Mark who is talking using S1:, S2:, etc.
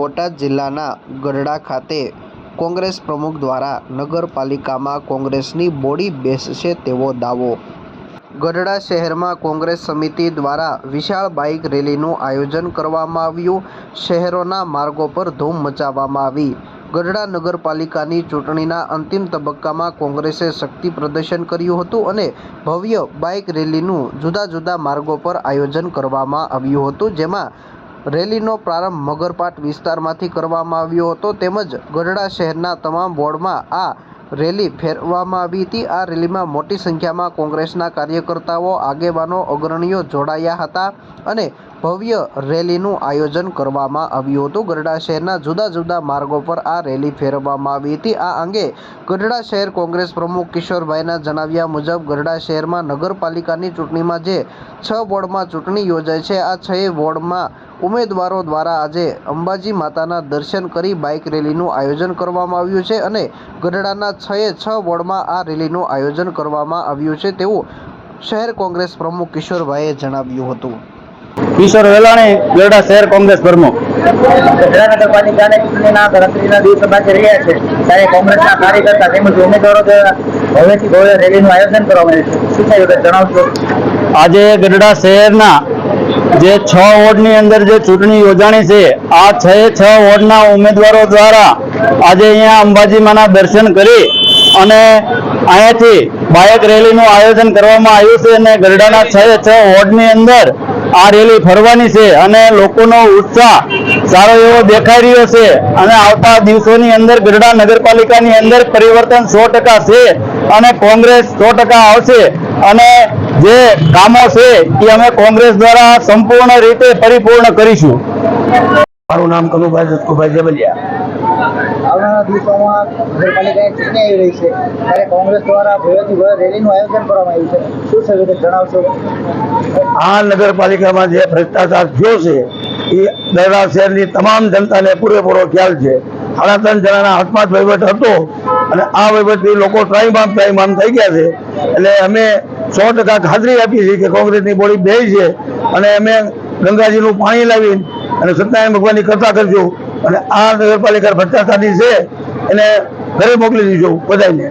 S1: બોટાદ જિલ્લાના ગઢડા ખાતે કોંગ્રેસ પ્રમુખ દ્વારા નગરપાલિકામાં કોંગ્રેસની બોડી બેસશે તેવો દાવો. ગઢડા શહેરમાં કોંગ્રેસ સમિતિ દ્વારા વિશાળ બાઇક રેલીનું આયોજન કરવામાં આવ્યું. શહેરોના માર્ગો પર ધૂમ મચાવવામાં આવી. ગઢડા નગરપાલિકાની ચૂંટણીના અંતિમ તબક્કામાં કોંગ્રેસે શક્તિ પ્રદર્શન કર્યું હતું અને ભવ્ય બાઇક રેલીનું જુદા જુદા માર્ગો પર આયોજન કરવામાં આવ્યું હતું, જેમાં રેલીનો પ્રારંભ મગરપાટ વિસ્તારમાંથી કરવામાં આવ્યો હતો. તેમજ ગઢડા શહેરના તમામ વોર્ડમાં આ રેલી ફેરવામાં આવી હતી. આ રેલીમાં મોટી સંખ્યામાં કોંગ્રેસના કાર્યકર્તાઓ, આગેવાનો, અગ્રણીઓ જોડાયા હતા અને ભવ્ય રેલીનું આયોજન કરવામાં આવ્યું હતું. ગઢડા શહેરના જુદા જુદા માર્ગો પર આ રેલી ફેરવવામાં આવી હતી. આ અંગે ગઢડા શહેર કોંગ્રેસ પ્રમુખ કિશોરભાઈના જણાવ્યા મુજબ, ગઢડા શહેરમાં નગરપાલિકાની ચૂંટણીમાં જે છ વોર્ડમાં ચૂંટણી યોજાય છે, આ છ વોર્ડમાં ઉમેદવારો દ્વારા આજે અંબાજી માતાના દર્શન કરી બાઇક રેલીનું આયોજન કરવામાં આવ્યું છે અને ગઢડાના છએ છ વોર્ડમાં આ રેલીનું આયોજન કરવામાં આવ્યું છે તેવું શહેર કોંગ્રેસ પ્રમુખ કિશોરભાઈએ જણાવ્યું હતું.
S2: કિશોર વેલાણી ગરડા શહેર કોંગ્રેસ પ્રમુખ.
S3: ગઢડા નગરપાલિકાને ચૂંટણીના ગણતરીના દિવસો બાકી રહ્યા છે. ત્યારે કોંગ્રેસના કાર્યકર્તા તેમજ ઉમેદવારો દ્વારા ભવ્યથી ભવ્ય રેલીનું આયોજન કરવામાં આવ્યું છે. શું થયું જણાવશો.
S2: આજે ગઢડા શહેરના જે છ વોર્ડની અંદર જે ચૂંટણી યોજાણી છે, આ છ છ વોર્ડના ઉમેદવારો દ્વારા આજે અહીંયા અંબાજીમાના દર્શન કરી અને અહીંયાથી બાયક રેલીનું આયોજન કરવામાં આવ્યું છે અને ગરડાના છ છ વોર્ડની અંદર આ રેલી ફરવાની છે અને લોકોનો ઉત્સાહ સારો એવો દેખાઈ રહ્યો છે અને આવતા દિવસોની અંદર ગરડા નગરપાલિકાની અંદર પરિવર્તન સો છે અને કોંગ્રેસ સો આવશે અને જે કામો છે એ અમે કોંગ્રેસ દ્વારા સંપૂર્ણ રીતે પરિપૂર્ણ કરીશું.
S4: મારું નામ કનુભાઈ દત્તુભાઈ જબલિયા
S3: દિવસોમાં નગરપાલિકાની ચૂંટણી આવી રહી છે. ત્યારે કોંગ્રેસ દ્વારા ભવ્યથી ભવ્ય રેલીનું આયોજન કરવામાં આવ્યું છે. શું થયું તે જણાવશો?
S4: આ નગરપાલિકામાં જે ભ્રષ્ટાચાર થયો છે એ દરડા શહેરની તમામ જનતાને પૂરેપૂરો ખ્યાલ છે. સાડા ત્રણ જણાના હાથમાં જ વહીવટ હતો અને આ વહીવટથી લોકો ત્રાઈમામ ત્રાઈમામ થઈ ગયા છે. એટલે અમે સો ટકા ખાતરી આપી છે કે કોંગ્રેસની બોડી બે છે. અને અમે ગંગાજીનું પાણી લાવીને અને સત્યનારાયણ ભગવાનની કથા કરજો. અને આ નગરપાલિકા ભ્રષ્ટાચારની છે, એને ઘરે મોકલી દઈશું બધાને.